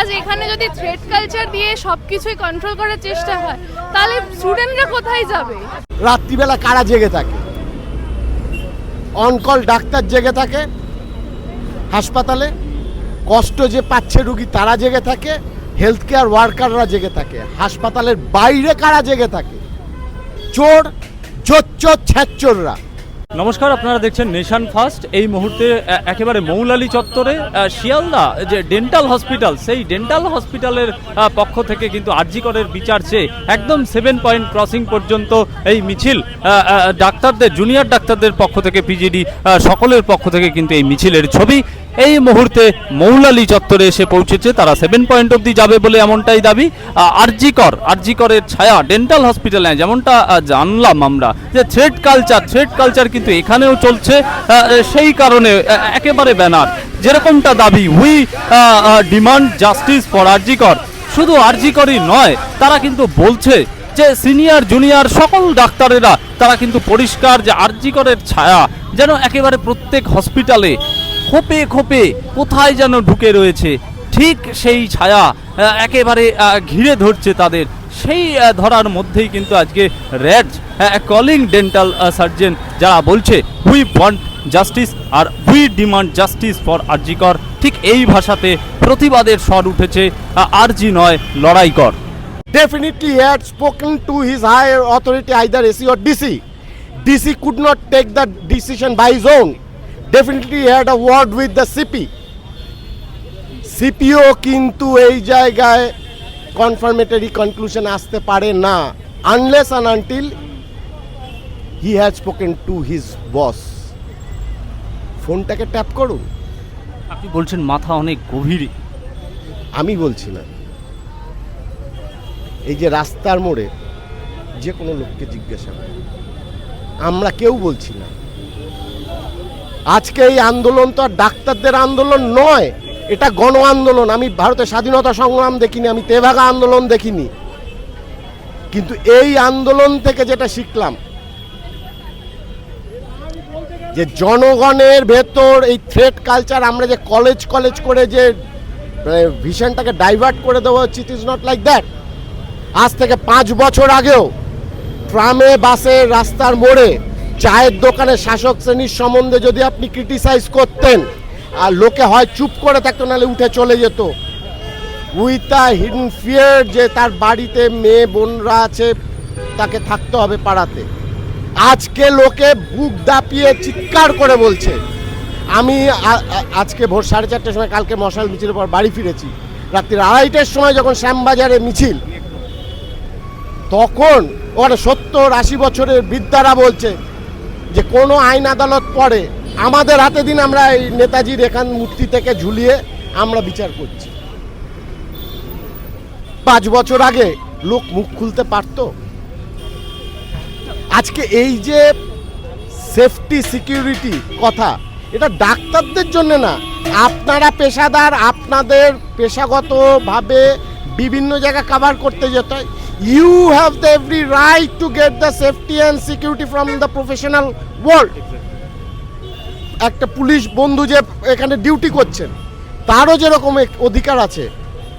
আজ এখানে যদি থ্রেড কালচার দিয়ে সব কিছুই কন্ট্রোল করার চেষ্টা হয়, তাহলে স্টুডেন্টরা কোথায় যাবে? রাত্রিবেলা কারা জেগে থাকে? অনকল ডাক্তার জেগে থাকে, হাসপাতালে। কষ্ট যে পাচ্ছে রুগী, তারা জেগে থাকে হেলথ কেয়ার ওয়ার্কাররা জেগে থাকে, হাসপাতালের বাইরে কারা জেগে থাকে? চোর, জোচ্চোর, ছ্যাচ্চোররা। নমস্কার, আপনারা দেখছেন নেশান ফার্স্ট। এই মুহূর্তে একেবারে মৌলালি চত্বরে শিয়ালদা, যে ডেন্টাল হসপিটাল সেই ডেন্টাল হসপিটালের পক্ষ থেকে কিন্তু আরজিকরের বিচার চেয়ে একদম সেভেন পয়েন্ট ক্রসিং পর্যন্ত এই মিছিল ডাক্তারদের জুনিয়র ডাক্তারদের পক্ষ থেকে পিজিডি সকলের পক্ষ থেকে কিন্তু এই মিছিলের ছবি এই মুহূর্তে মৌলালি চত্বরে এসে পৌঁছেছে। তারা সেভেন পয়েন্ট অবধি যাবে বলে এমনটাই দাবি। আরজিকর, আরজিকরের ছায়া ডেন্টাল হসপিটালে যেমনটা জানলাম আমরা যে থ্রেড কালচার থ্রেড কালচার কিন্তু এখানেও চলছে। সেই কারণে একেবারে ব্যানার। যেরকমটা দাবি we demand justice for RG Kar. শুধু আরজিকরই নয়, তারা কিন্তু বলছে যে সিনিয়র জুনিয়র সকল ডাক্তারেরা, তারা কিন্তু পরিষ্কার যে আরজিকরের ছায়া, যেন একেবারে প্রত্যেক হসপিটালে খোপে খোপে কোথায় যেন ঢুকে রয়েছে ঠিক সেই ছায়া একেবারে ঘিরে ধরছে তাদের সেই ধরার মধ্যেই কিন্তু আজকে র্যাড কলিং ডেন্টাল সার্জন যারা বলছে we want justice R we demand justice for RG Kar ঠিক এই ভাষাতে প্রতিবাদের স্বর উঠেছে আরজি নয় লড়াই কর Definitely, he had spoken to his higher authority, either AC or DC. DC could not take the decision by his own. Definitely, he had a word with the CP. সিপিও কিন্তু এই জায়গায় কনফার্মেটারি কনক্লুশন আসতে পারে না unless and until he has spoken to his boss ফোনটাকে tap করুন। আপনি বলছেন মাথা অনেক গভীরে। আমি বলছি না। এই যে রাস্তার মোড়ে যে কোনো লোককে জিজ্ঞাসা করুন। আমরা কেউ বলছি না। আজকে এই আন্দোলন তো আর ডাক্তারদের আন্দোলন নয়, এটা গণ আন্দোলন। আমি ভারতের স্বাধীনতা সংগ্রাম দেখিনি, আমি তেভাগা আন্দোলন দেখিনি। কিন্তু এই আন্দোলন থেকে যেটা শিখলাম, যে জনগণের ভেতর এই থ্রেড কালচার আমরা যে কলেজ কলেজ করে যে ভিশনটাকে ডাইভার্ট করে দেওয়া হচ্ছে it is not like that আজ থেকে পাঁচ বছর আগেও, ট্রামে, বাসে, রাস্তার মোড়ে চায়ের দোকানে শাসক শ্রেণির সম্বন্ধে যদি আপনি ক্রিটিসাইজ করতেন, আর লোকে হয় চুপ করে থাকতো, নাহলে উঠে চলে যেত। উইথ দ্য হিডেন ফিয়ার যে তার বাড়িতে মেয়ে, বোনরা আছে, তাকে থাকতে হবে পাড়াতে। আজকে লোকে বুক দাপিয়ে চিৎকার করে বলছে, আমি আ- আ- আজকে ভোর সাড়ে চারটের সময় কালকে মশাল মিছিলের পর বাড়ি ফিরেছি। রাত্রির আড়াইটের সময় যখন শ্যামবাজারে মিছিল, তখন ওখানে সত্তর আশি বছরের বৃদ্ধারা বলছে যে কোনো আইন আদালত পড়ে, আমাদের হাতে দিন আমরা এই নেতাজির এখান মূর্তি থেকে ঝুলিয়ে আমরা বিচার করছি। পাঁচ বছর আগে লোক মুখ খুলতে পারতো? আজকে এই যে সেফটি, সিকিউরিটি কথা, এটা ডাক্তারদের জন্য না, আপনারা পেশাদার, আপনাদের পেশাগতভাবে বিভিন্ন জায়গা কভার করতে যেতে হয়। You have the every right to get the safety and security from the professional world একটা পুলিশ বন্ধু যে এখানে ডিউটি করছেন তারও যেরকম এক অধিকার আছে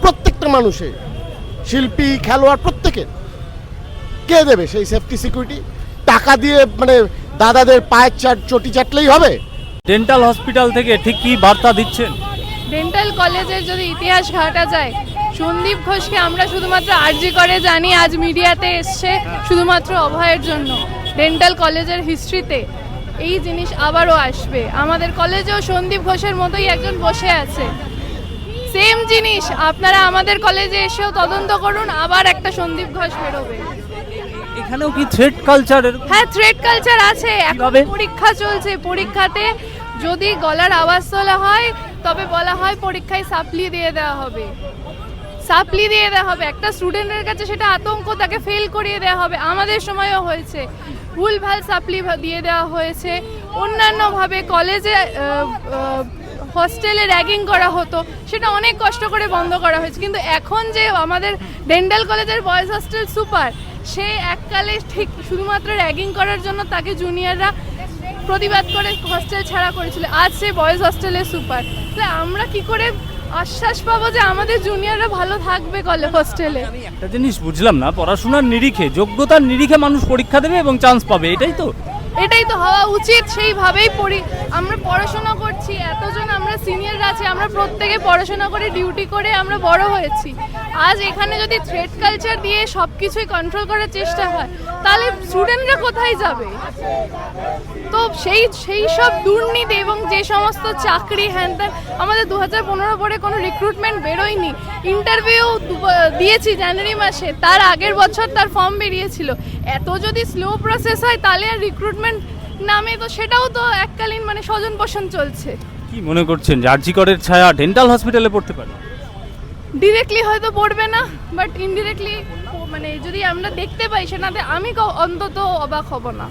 প্রত্যেকটা মানুষের শিল্পী খেলোয়াড় প্রত্যেকের। কে দেবে সেই সেফটি সিকিউরিটি টাকা দিয়ে মানে দাদাদের পায়ের চাট চটি চাটলেই হবে? ডেন্টাল হসপিটাল থেকে ঠিক কি বার্তা দিচ্ছেন? ডেন্টাল কলেজের যদি ইতিহাস ঘাটা যায় সন্দীপ ঘোষকে আমরা শুধুমাত্র আরজি করে জানি আজ মিডিয়াতে এসছে শুধুমাত্র অভয়ের জন্য। ডেন্টাল কলেজের হিস্ট্রিতে এই জিনিস আবারও আসবে। আমাদের কলেজেও সন্দীপ ঘোষের মতোই একজন বসে আছে। সেম জিনিস আপনারা আমাদের কলেজে এসেও তদন্ত করুন আবার একটা সন্দীপ ঘোষ বেরোবে। এখানেও কি থ্রেড কালচারের হ্যাঁ থ্রেড কালচার আছে। এখন পরীক্ষা চলছে পরীক্ষাতে যদি গলার আওয়াজ তোলা হয় তবে বলা হয় পরীক্ষায় সাপ্লি দিয়ে দেওয়া হবে। সাপ্লি দিয়ে দেওয়া হবে। একটা স্টুডেন্টের কাছে সেটা আতঙ্ক, তাকে ফেল করিয়ে দেওয়া হবে। আমাদের সময়ও হয়েছে। ভুলভাল সাপ্লি দিয়ে দেওয়া হয়েছে। অন্যান্যভাবে কলেজে হস্টেলে র্যাগিং করা হতো। সেটা অনেক কষ্ট করে বন্ধ করা হয়েছে। কিন্তু এখন যে আমাদের ডেন্টাল কলেজের বয়েজ হস্টেল সুপার সে এককালে ঠিক শুধুমাত্র র্যাগিং করার জন্য তাকে জুনিয়ররা প্রতিবাদ করে হস্টেল ছাড়া করেছিল। আজ সে বয়েজ হস্টেলের সুপার আমরা কি করে আশ্বাস পাবো যে আমাদের জুনিয়ররা ভালো থাকবে কলে হোস্টেলে একটা জিনিস বুঝলাম না, পড়াশোনার নিরিখে, যোগ্যতার নিরিখে মানুষ পরীক্ষা দেবে এবং চান্স পাবে, এটাই তো। এটাই তো হওয়া উচিত, সেইভাবেই পড়ি। আমরা পড়াশোনা করছি, এতজন আমরা সিনিয়ররা আছি, আমরা প্রত্যেকে পড়াশোনা করে ডিউটি করে আমরা বড় হয়েছি। আজ এখানে যদি থ্রেড কালচার দিয়ে সব কিছুই কন্ট্রোল করার চেষ্টা হয়, তাহলে স্টুডেন্টরা কোথায় যাবে? তো সেই সেই সব দুর্নীতি এবং যে সমস্ত চাকরি, হ্যান ত্যান, আমাদের দু হাজার পনেরো পরে কোনো রিক্রুটমেন্ট বেরোয়নি। ইন্টারভিউ দিয়েছি জানুয়ারি মাসে, তার আগের বছর তার ফর্ম বেরিয়েছিল। এত যদি স্লো প্রসেস হয়, তাহলে আর রিক্রুটমেন্ট নামে তো সেটাও তো এককালীন মানে স্বজন পোষণ চলছে। কি মনে করছেন যে আরজিকরের ছায়া ডেন্টাল হসপিটালে পড়তে পারে? ডিরেক্টলি হয়তো পড়বে না বাট ইনডিরেক্টলি মানে যদি আমরা দেখতে পাই সেটাতে আমি অন্তত অবাক হব না।